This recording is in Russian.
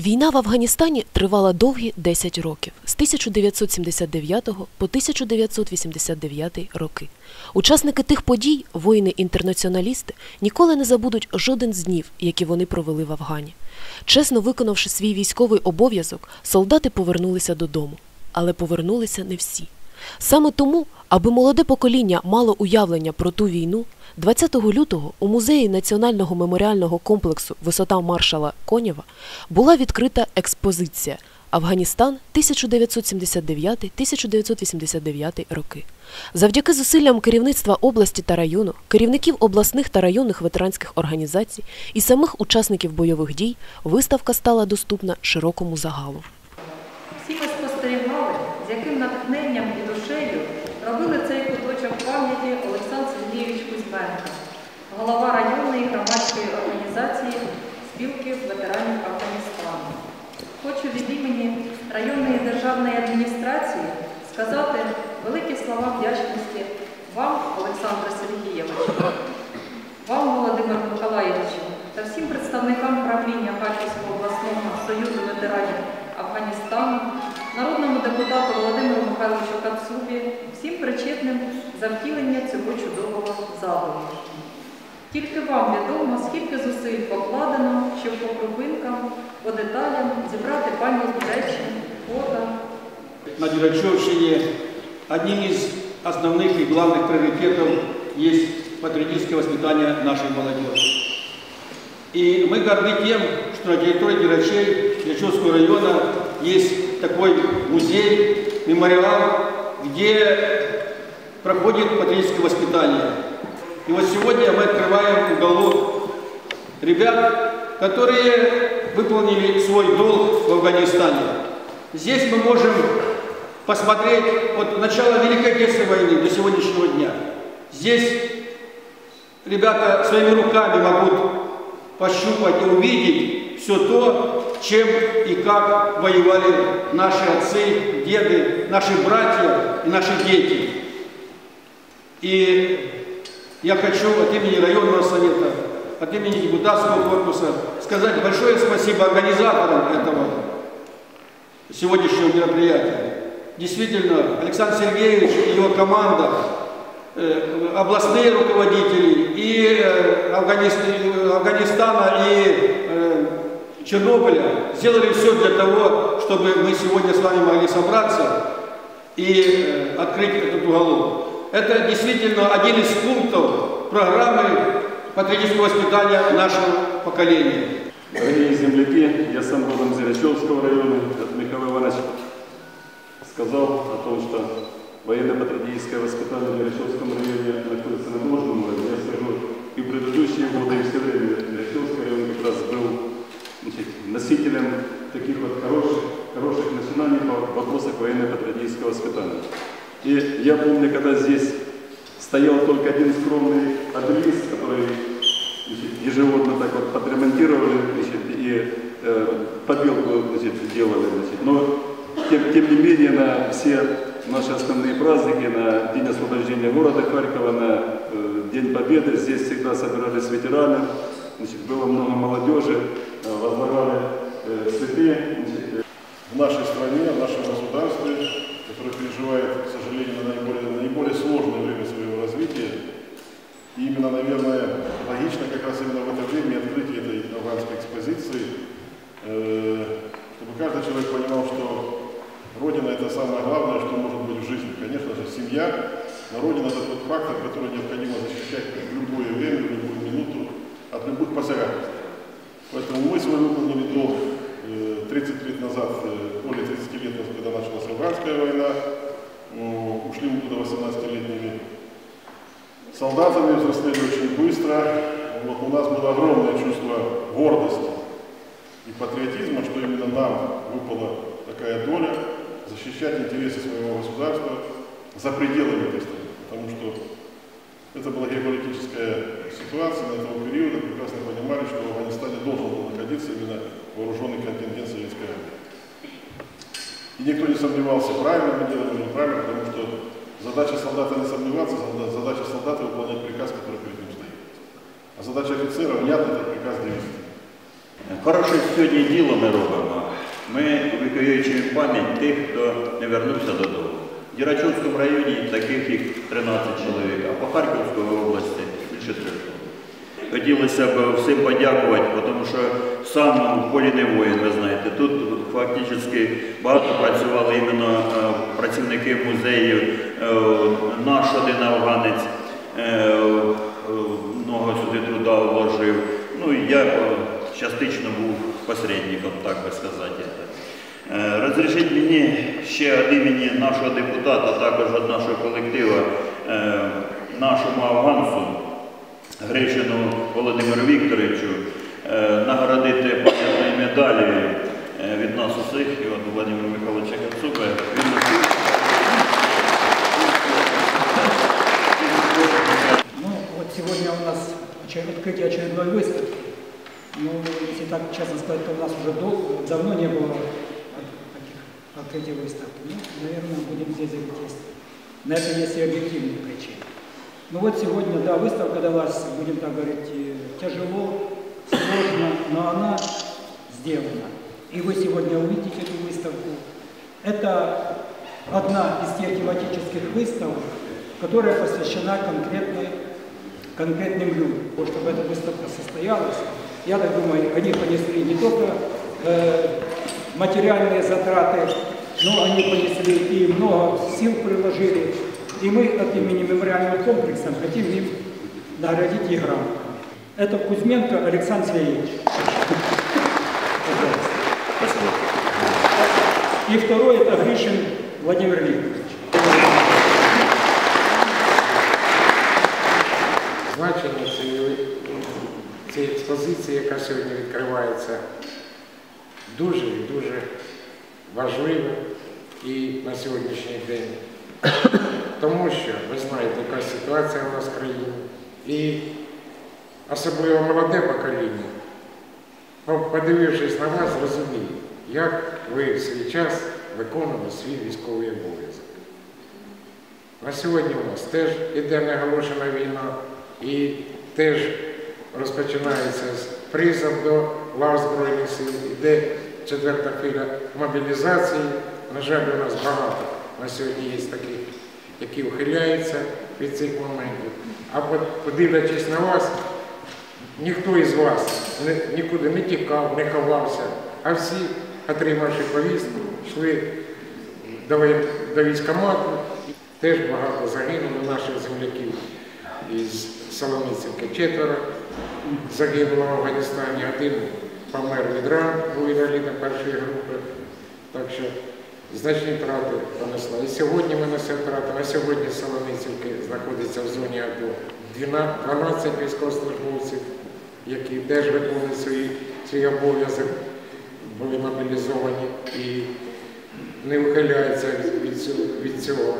Війна в Афганістані тривала довгі 10 років з 1979 по 1989 роки. Учасники тих подій, воїни-інтернаціоналісти, ніколи не забудуть жоден з днів, які вони провели в Афгані. Чесно виконавши свій військовий обов'язок, солдати повернулися додому, але повернулися не всі. Саме тому, аби молоде покоління мало уявлення про ту війну, 20 лютого у музеї Національного меморіального комплексу Висота маршала Конєва була відкрита експозиція Афганістан 1979-1989 роки. Завдяки зусиллям керівництва області та району, керівників обласних та районних ветеранських організацій і самих учасників бойових дій виставка стала доступна широкому загалу. Голова районної громадської організації спілки ветеранів Афганістану. Хочу від імені районної державної адміністрації сказати великі слова вдячності вам, Олександре Сергійовичу, вам, Володимир Миколаївичу, та всім представникам правління Харківського обласного союзу ветеранів Афганістану, народному депутату Володимиру Михайловичу Кацубі, всім причетним за втілення цього чудового задуму. Тільки вам відомо, скільки зусиль покладено, щоб по крупинкам, по деталям зібрати пам'ять речень, фото, на Дюрачевщине одним из основных и главных приоритетов есть патриотическое воспитание нашей молодежи. И мы горды тем, что на территории Дюрачей, Дюрачевского района есть такой музей, мемориал, где проходит патриотическое воспитание. И вот сегодня мы открываем уголок ребят, которые выполнили свой долг в Афганистане. Здесь мы можем посмотреть от начала Великой Отечественной войны до сегодняшнего дня. Здесь ребята своими руками могут пощупать и увидеть все то, чем и как воевали наши отцы, деды, наши братья и наши дети. И я хочу от имени районного совета, от имени депутатского корпуса сказать большое спасибо организаторам этого сегодняшнего мероприятия. Действительно, Александр Сергеевич и его команда, э, областные руководители и э, Афганистана, и э, Чернобыля сделали все для того, чтобы мы сегодня с вами могли собраться и открыть этот уголок. Это действительно один из пунктов программы патриотического воспитания нашего поколения. Дорогие земляки, я сам родом Зерачевского района, от Михаил Иванович сказал о том, что военно-патриотическое воспитание в Зерачевском районе находится на должном уровне. Я скажу, и в предыдущие годы, и все время Зерачевский район как раз был значит, носителем таких вот хороших, хороших начинаний по вопросах военно-патриотического воспитания. И я помню, когда здесь стоял только один скромный обелиск, который ежегодно так вот подремонтировали значит, и э, побелку значит, делали. Значит. Но тем, тем не менее на все наши основные праздники, на День освобождения города Харькова, на э, День Победы, здесь всегда собирались ветераны, значит, было много молодежи, э, возлагали э, цветы. Значит, в нашей стране, в нашем наиболее, сложное время своего развития. И именно, наверное, логично как раз именно в это время открытие этой афганской экспозиции, э, чтобы каждый человек понимал, что Родина это самое главное, что может быть в жизни. Конечно же, семья, но Родина это тот фактор, который необходимо защищать в любое время, в любую минуту, от любых посягательств. Поэтому мы свой выполнили долг 30 лет назад, э, более 30 лет назад, когда началась афганская война, ушли мы туда 18-летними солдатами, взрослели очень быстро. Вот у нас было огромное чувство гордости и патриотизма, что именно нам выпала такая доля защищать интересы своего государства за пределами этой страны. Потому что это была геополитическая ситуация на этого периода. Прекрасно понимали, что в Афганистане должен был находиться именно вооруженный контингент советской армии. И никто не сомневался, правильно мы делаем или неправильно, потому что задача солдата не сомневаться, задача солдата выполнять приказ, который перед ним стоит. А задача офицера внятно этот приказ довести. Хороше сьогодні діло ми робимо. Ми викоюючи пам'ять тих, хто не вернувся додому. В Дірачовському районі таких їх 13 чоловік, а по Харківській області більше 300. Хотілося б всім подякувати, тому що сам в полі не воїн, ви знаєте. Тут фактично багато працювали іменно е, працівники музею, е, наш один афганець е, е, много сюди труда вложив. Ну я частично був посередником, так би сказати. Розрішіть мені ще від імені нашого депутата, також від нашого колективу, е, нашому афганцю, Гришину Володимиру Вікторовичу, е, нагородити пам'ятною медалі е, від нас усіх, і от Володимира Михайловича Кацуба. Він носив. Ну, вот сегодня у нас очер- открытие очередной выставки. Ну, если так честно сказать, то у нас уже дол- давно не было от- таких открытий выставки. Ну, наверное, будем здесь говорить, есть. На это есть и объективные причины. Ну вот сегодня, да, выставка далась, будем так говорить, э, тяжело, сложно, но она сделана. И вы сегодня увидите эту выставку. Это одна из тех тематических выставок, которая посвящена конкретной, конкретным людям. Чтобы эта выставка состоялась, я так думаю, они понесли не только э, материальные затраты, но они понесли и много сил приложили. И мы от имени мемориального комплекса хотим им наградить и грамотами. Это Кузьменко Александр Сергеевич. Пожалуйста. И второй это Гришин Владимир Викторович. значення цієї, цієї експозиції, яка сьогодні відкривається, дуже і дуже важливе і на сьогоднішній день. Тому що ви знаєте, яка ситуація у нас в країні. І особливо молоде покоління, ну, подивившись на вас, зрозуміє, як ви в свій час виконували свій військовий обов'язок. На сьогодні у нас теж іде неоголошена війна і теж розпочинається призов до лав Збройних сил, іде четверта хвиля мобілізації. На жаль, у нас багато на сьогодні є таких, які ухиляються від цих моментів. А подивлячись на вас, ніхто із вас нікуди не тікав, не ховався, а всі, отримавши повістку, йшли до, військкомату. Теж багато загинуло наших земляків із Солоницівки. Четверо загинуло в Афганістані, один помер від ран, був інвалідом першої групи. Так що значні втрати понесла. І сьогодні ми несемо втрати. На сьогодні Солоницівки знаходиться в зоні АТО 12 військовослужбовців, які теж виконують свої, свій обов'язок, були мобілізовані і не ухиляються від цього.